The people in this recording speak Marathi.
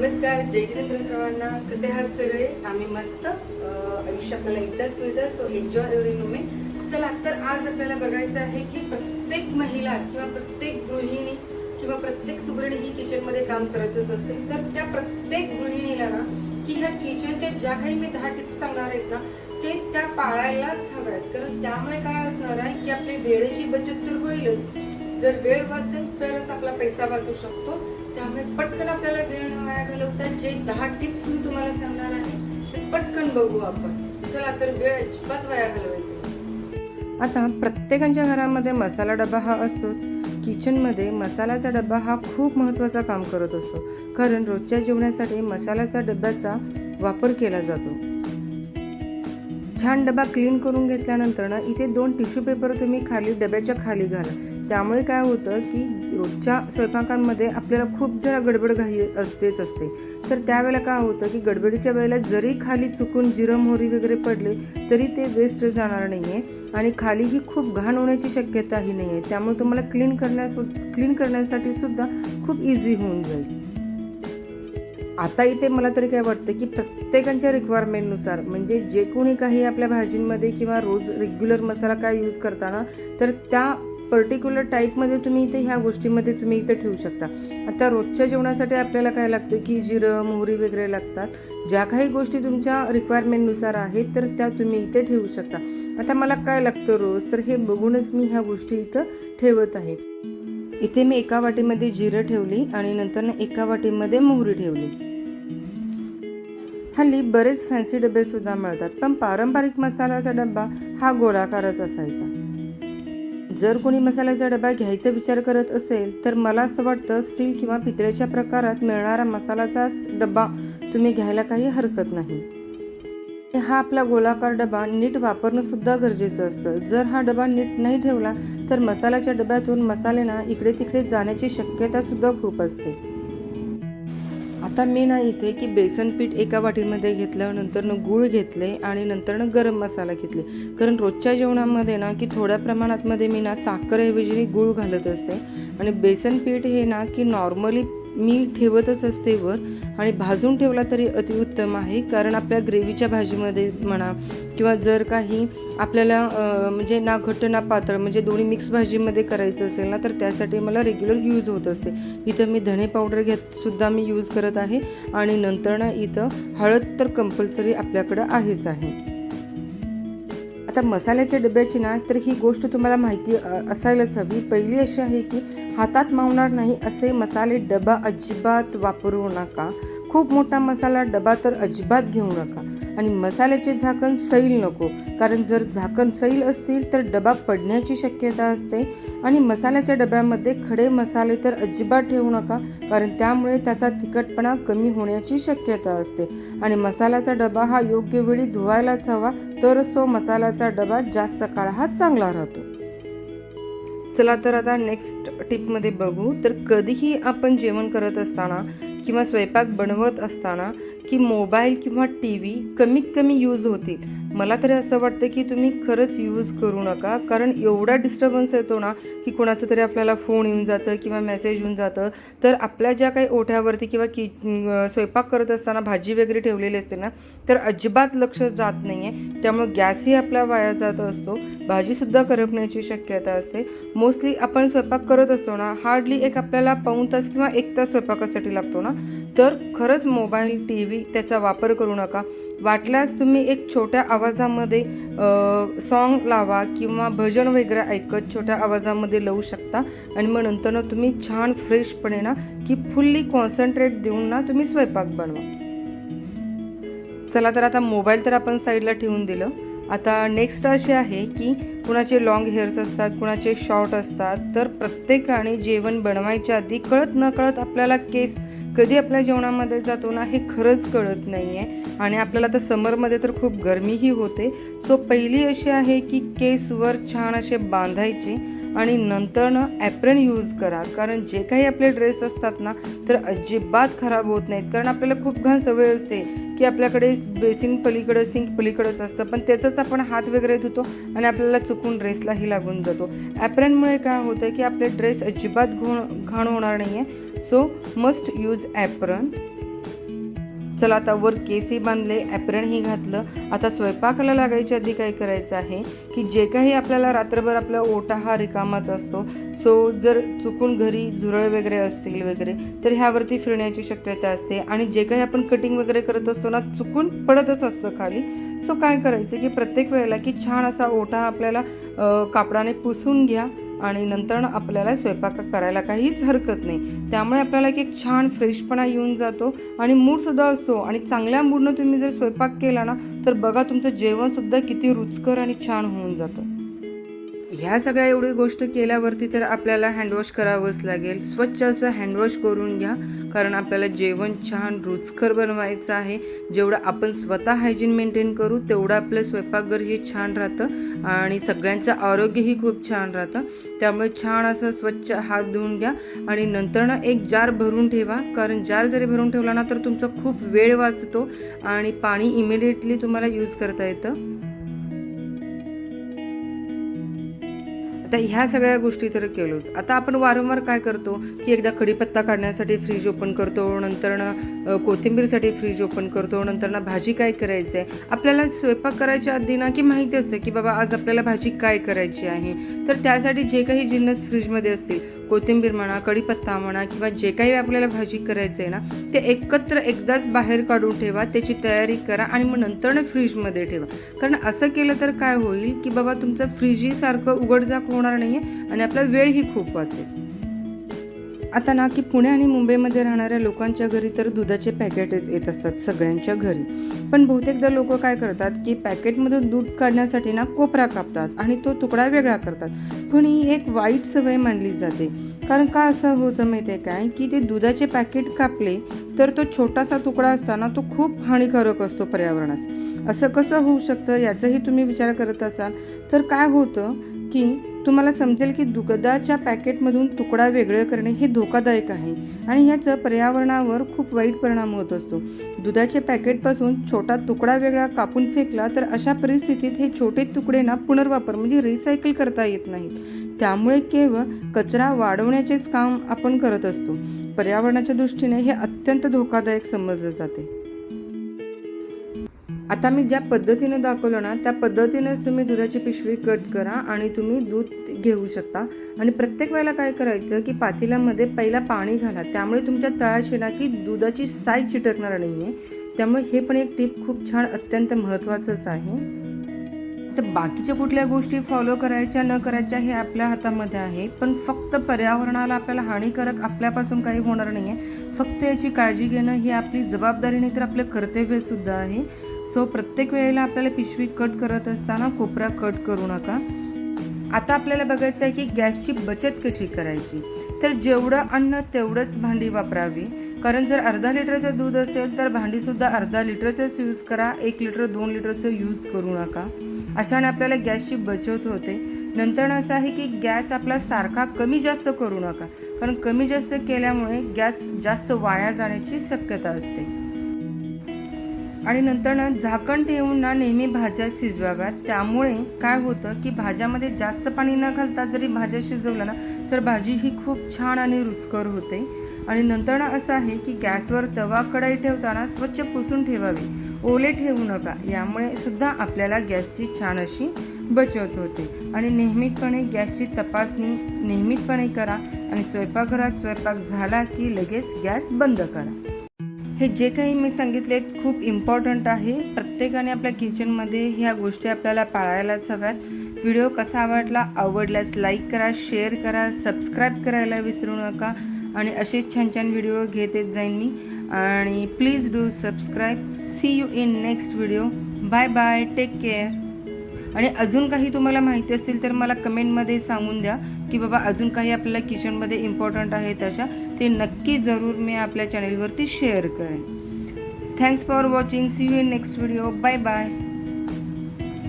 नमस्कार जय जिनेंद्र सर्वांना. कसे आहात सगळे? आम्ही मस्त. आयुष्य आपल्याला एकदाच मिळतं सो एन्जॉय एव्हरी मोमेंट चला तर आज आपल्याला बघायचं आहे की प्रत्येक महिला किंवा प्रत्येक गृहिणी किंवा प्रत्येक सुगृहिणी ही किचनमध्ये काम करतच असते. तर त्या प्रत्येक गृहिणीला ना की ह्या किचनच्या ज्या काही मी दहा टिप्स सांगणार आहेत ना ते त्या पाळायलाच हव्यात. कारण त्यामुळे काय असणार आहे की आपली वेळेची बचत तर होईलच. जर वेळ वाचत तरच आपला पैसा वाचू शकतो. त्यामुळे पटकन आपल्याला वेळ न वाया घालवता जे दहा टिप्स मी तुम्हाला सांगणार आहे ते पटकन बघू आपण. चला तर वेळ अजिबात वाया घालवायचा आता प्रत्येकांच्या घरामध्ये मसाला डबा हा असतोच. किचनमध्ये मसाल्याचा डबा हा खूप महत्त्वाचा काम करत असतो. कारण रोजच्या जेवणासाठी मसाल्याचा डब्याचा वापर केला जातो. छान डबा क्लीन करून घेतल्यानंतर ना इथे दोन टिश्यू पेपर तुम्ही खाली डब्याच्या खाली घाला. त्यामुळे काय होतं की रोजच्या स्वयंपाकांमध्ये आपल्याला खूप जरा गडबड घाई असतेच असते. तर त्यावेळेला काय होतं की गडबडीच्या वेळेला जरी खाली चुकून जिरं मोहरी वगैरे पडले तरी ते वेस्ट जाणार नाही आहे आणि खालीही खूप घाण होण्याची शक्यताही नाही आहे त्यामुळे तुम्हाला क्लीन करण्यास क्लीन करण्यासाठी सुद्धा खूप इझी होऊन जाईल. आता इथे मला तरी काय वाटतं की प्रत्येकांच्या रिक्वायरमेंटनुसार म्हणजे जे कोणी काही आपल्या भाजींमध्ये किंवा रोज रेग्युलर मसाला काय यूज करताना तर त्या पर्टिक्युलर टाईपमध्ये तुम्ही इथे ह्या गोष्टीमध्ये तुम्ही इथे ठेवू शकता. आता रोजच्या जेवणासाठी आपल्याला काय लागतं की जिरं मोहरी वगैरे लागतात. ज्या काही गोष्टी तुमच्या रिक्वायरमेंटनुसार आहेत तर त्या तुम्ही इथे ठेवू शकता. आता मला काय लागतं रोज? तर हे बघूनच मी ह्या गोष्टी इथं ठेवत आहे. इथे मी एका वाटीमध्ये जिरं ठेवली आणि नंतर एका वाटीमध्ये मोहरी ठेवली. हल्ली बरेच फॅन्सी डबे सुद्धा मिळतात पण पारंपरिक मसाल्याचा डब्बा हा गोलाकारच असायचा. जर कोणी मसाल्याचा डबा घ्यायचा विचार करत असेल तर मला असं वाटतं स्टील किंवा पितळेच्या प्रकारात मिळणारा मसाल्याचाच डबा तुम्ही घ्यायला काही हरकत नाही. हा आपला गोलाकार डबा नीट वापरणं सुद्धा गरजेचं असतं. जर हा डबा नीट नाही ठेवला तर मसाल्याच्या डब्यातून मसाले ना इकडे तिकडे जाण्याची शक्यता सुद्धा खूप असते. आता मी ना इथे की बेसन पीठ एका वाटीमध्ये घेतलं न गूळ घेतले आणि नंतर न गरम मसाला घेतले. कारण रोजच्या जेवणामध्ये ना की थोड्या प्रमाणात मध्ये मी ना साखरऐवजी गूळ घालत असते. आणि बेसन पीठ हे ना की नॉर्मली मी ठेवतच असते वर आणि भाजून ठेवला तरी अतिउत्तम आहे. कारण आपल्या ग्रेव्हीच्या भाजीमध्ये म्हणा किंवा जर काही आपल्याला म्हणजे ना घट्ट ना पातळ म्हणजे दोन्ही मिक्स भाजीमध्ये करायचं असेल ना तर त्यासाठी मला रेग्युलर यूज होत असते. इथं मी धणे पावडर घेत सुद्धा मी यूज करत आहे आणि नंतर ना इथं हळद तर कंपल्सरी आपल्याकडं आहेच आहे. आता मसाल्याच्या डब्याची ना तर ही गोष्ट तुम्हाला माहिती असायलाच हवी. पहिली अशी आहे की हातात मावणार नाही असे मसाले डबा अजिबात वापरू नका. खूप मोठा मसाला डबा तर अजिबात घेऊ नका. आणि मसाल्याचे झाकण सैल नको कारण जर झाकण सैल असतील तर डबा पडण्याची शक्यता असते. आणि मसाल्याच्या डब्यामध्ये खडे मसाले तर अजिबात ठेवू नका कारण त्यामुळे त्याचा तिखटपणा कमी होण्याची शक्यता असते. आणि मसाल्याचा डबा हा योग्य वेळी धुवायलाच हवा तरच तो मसाल्याचा डबा जास्त काळ हा चांगला राहतो. चला तर आता नेक्स्ट टिपमध्ये बघू. तर कधीही आपण जेवण करत असताना किंवा स्वयंपाक बनवत असताना की मोबाईल किंवा टी व्ही कमीत कमी यूज होतील. मला तरी असं वाटतं की तुम्ही खरंच यूज करू नका. कारण एवढा डिस्टर्बन्स येतो ना की कोणाचं तरी आपल्याला फोन येऊन जातं किंवा मेसेज येऊन जातं. तर आपल्या ज्या काही ओठ्यावरती किंवा की स्वयंपाक करत असताना भाजी वगैरे ठेवलेली असते ना तर अजिबात लक्ष जात नाही आहे त्यामुळे गॅसही आपला वाया जात असतो. भाजीसुद्धा करपण्याची शक्यता असते. मोस्टली आपण स्वयंपाक करत असतो ना हार्डली एक आपल्याला पाऊण तास किंवा एक तास स्वयंपाकासाठी लागतो ना. तर खरंच मोबाईल टी व्ही त्याचा वापर करू नका. वाटल्यास तुम्ही एक छोट्या आवाज आवाजामध्ये सॉन्ग लावा किंवा भजन वगैरे ऐकत छोट्या आवाजामध्ये लावू शकता. आणि मग नंतर ना तुम्ही छान फ्रेशपणे ना की फुल्ली कॉन्सन्ट्रेट देऊन ना तुम्ही स्वयंपाक बनवा. चला तर आता मोबाईल तर आपण साईडला ठेवून दिलं. आता नेक्स्ट असे आहे की कुणाचे लॉंग हेअर्स असतात कुणाचे शॉर्ट असतात तर प्रत्येकाने जेवण बनवायच्या आधी कळत न कळत आपल्याला केस कधी आपल्या जेवणामध्ये जातो ना हे खरंच कळत नाही आहे आणि आपल्याला तर समरमध्ये तर खूप गरमीही होते. सो पहिली अशी आहे की केसवर छान असे बांधायचे आणि नंतर ना ॲप्रन यूज करा. कारण जे काही आपले ड्रेस असतात ना तर अजिबात खराब होत नाहीत. कारण आपल्याला खूप घाण सवय असते. की आपल्याकडे बेसिन पलीकडं सिंक पलीकडंच असतं. पण त्याचाच आपण हात वगैरे धुतो आणि आपल्याला चुकून ड्रेसलाही लागून जातो. ॲप्रनमुळे काय होतं की आपले ड्रेस अजिबात घोण घाण होणार नाही आहे सो मस्ट यूज ॲप्रन चला आता वर केसही बांधले ॲप्रनही घातलं. आता स्वयंपाकाला लागायच्या आधी काय करायचं आहे की जे काही आपल्याला रात्रभर आपला ओटा हा रिकामाच असतो सो जर चुकून घरी झुरळ वगैरे असतील वगैरे तर ह्यावरती फिरण्याची शक्यता असते. आणि जे काही आपण कटिंग वगैरे करत असतो ना चुकून पडतच असतं खाली. सो काय करायचं की प्रत्येक वेळेला की छान असा ओटा आपल्याला कापडाने पुसून घ्या. आणि नंतर आपल्याला स्वयंपाक करायला काहीच हरकत नाही. त्यामुळे आपल्याला एक एक छान फ्रेशपणा येऊन जातो आणि मूडसुद्धा असतो. आणि चांगल्या मूडनं तुम्ही जर स्वयंपाक केला ना तर बघा तुमचं जेवणसुद्धा किती रुचकर आणि छान होऊन जातं. ह्या सगळ्या एवढी गोष्ट केल्यावरती तर आपल्याला हँडवॉश करावंच लागेल. स्वच्छ असं हँडवॉश करून घ्या. कारण आपल्याला जेवण छान रुचकर बनवायचं आहे. जेवढं आपण स्वतः हायजीन मेंटेन करू तेवढं आपलं स्वयंपाकघरही छान राहतं. आणि सगळ्यांचं आरोग्यही खूप छान राहतं. त्यामुळे छान असं स्वच्छ हात धुवून घ्या. आणि नंतर ना एक जार भरून ठेवा. कारण जार जरी भरून ठेवला ना तर तुमचा खूप वेळ वाचतो. आणि पाणी इमिडिएटली तुम्हाला यूज करता येतं. आता ह्या सगळ्या गोष्टी तर केलोच. आता आपण वारंवार काय करतो की एकदा कढीपत्ता काढण्यासाठी फ्रीज ओपन करतो नंतर ना कोथिंबीरसाठी फ्रीज ओपन करतो नंतर ना भाजी काय करायचं आहे आपल्याला स्वयंपाक करायच्या आधी ना की माहिती असतं की बाबा आज आपल्याला भाजी काय करायची आहे? तर त्यासाठी जे काही जिन्नस फ्रीजमध्ये असतील कोथिंबीर म्हणा कढीपत्ता म्हणा किंवा जे काही आपल्याला भाजी करायचं आहे ना ते एकत्र एकदाच बाहेर काढून ठेवा त्याची तयारी करा आणि मग नंतरनं फ्रीजमध्ये ठेवा. कारण असं केलं तर काय होईल की बाबा तुमचं फ्रीजही सारखं उघडझाक होणार नाही आणि आपला वेळही खूप वाचेल. आता ना की पुणे आणि मुंबईमध्ये राहणाऱ्या लोकांच्या घरी तर दुधाचे पॅकेटच येत असतात सगळ्यांच्या घरी. पण बहुतेकदा लोक काय करतात की पॅकेटमधून दूध काढण्यासाठी ना कोपरा कापतात आणि तो तुकडा वेगळा करतात. पण ही एक वाईट सवय मानली जाते. कारण का असं होतं माहिती आहे काय? की ते दुधाचे पॅकेट कापले तर तो छोटासा तुकडा असताना तो खूप हानिकारक असतो पर्यावरणास. असं कसं होऊ शकतं? याचाही तुम्ही विचार करत असाल. तर काय होतं की तुम्हाला समजेल की दुगदाच्या पॅकेटमधून तुकडा वेगळं करणे हे धोकादायक आहे आणि ह्याचं पर्यावरणावर खूप वाईट परिणाम होत असतो. दुधाचे पॅकेटपासून छोटा तुकडा वेगळा कापून फेकला तर अशा परिस्थितीत हे छोटे तुकडे ना पुनर्वापर म्हणजे रिसायकल करता येत नाहीत. त्यामुळे केवळ कचरा वाढवण्याचेच काम आपण करत असतो. पर्यावरणाच्या दृष्टीने हे अत्यंत धोकादायक समजले जाते. आता मी ज्या पद्धतीनं दाखवलं ना त्या पद्धतीनेच तुम्ही दुधाची पिशवी कट करा आणि तुम्ही दूध घेऊ शकता. आणि प्रत्येक वेळेला काय करायचं की पातेल्यामध्ये पहिला पाणी घाला. त्यामुळे तुमच्या तळाशी ना की दुधाची साय चिटकणार नाही आहे त्यामुळे हे पण एक टीप खूप छान अत्यंत महत्त्वाचंच आहे. तर बाकीच्या कुठल्या गोष्टी फॉलो करायच्या न करायच्या हे आपल्या हातामध्ये आहे. पण फक्त पर्यावरणाला आपल्याला हानिकारक आपल्यापासून काही होणार नाही आहे फक्त याची काळजी घेणं ही आपली जबाबदारी नाही तर आपलं कर्तव्यसुद्धा आहे. सो प्रत्येक वेळेला आपल्याला पिशवी कट करत असताना कोपरा कट करू नका. आता आपल्याला बघायचं आहे की गॅसची बचत कशी करायची? तर जेवढं अन्न तेवढंच भांडी वापरावी. कारण जर अर्धा लिटरचं दूध असेल तर भांडीसुद्धा अर्धा लिटरचंच यूज करा. एक लिटर दोन लिटरचं यूज करू नका. अशाने आपल्याला गॅसची बचत होते. नंतर असं आहे की गॅस आपला सारखा कमी जास्त करू नका. कारण कमी जास्त केल्यामुळे गॅस जास्त वाया जाण्याची शक्यता असते. आणि नंतर ना झाकण ठेवून ना नेहमी भाज्या शिजवाव्यात. त्यामुळे काय होतं की भाज्यामध्ये जास्त पाणी न घालता जरी भाज्या शिजवल्या ना तर भाजी ही खूप छान आणि रुचकर होते. आणि नंतर ना असं आहे की गॅसवर तवा कढाई ठेवताना स्वच्छ पुसून ठेवावी. ओले ठेवू नका. यामुळे सुद्धा आपल्याला गॅसची छान अशी बचत होते. आणि नियमितपणे गॅसची तपासणी नेहमीपणे करा. आणि स्वयंपाकघरात स्वयंपाक झाला की लगेच गॅस बंद करा. हे जे काही मी सांगितले खूप इम्पॉर्टंट आहे. प्रत्येकाने आपल्या किचनमध्ये ह्या गोष्टी आपल्याला पाळायलाच हव्यात. व्हिडिओ कसा आवडला आवडल्यास लाईक करा शेअर करा सबस्क्राईब करायला विसरू नका. आणि असेच छान छान व्हिडिओ घेत येत जाईन मी. आणि please do subscribe see you in next video bye bye take care आणि अजून काही तुम्हाला माहिती असतील तर मला कमेंटमध्ये सांगून द्या की बाबा अजून काही आपल्याला किचनमध्ये इम्पॉर्टंट आहे तशा ते नक्की जरूर मी आपल्या चॅनेलवरती शेअर करेन. Thanks for watching see you in next video bye bye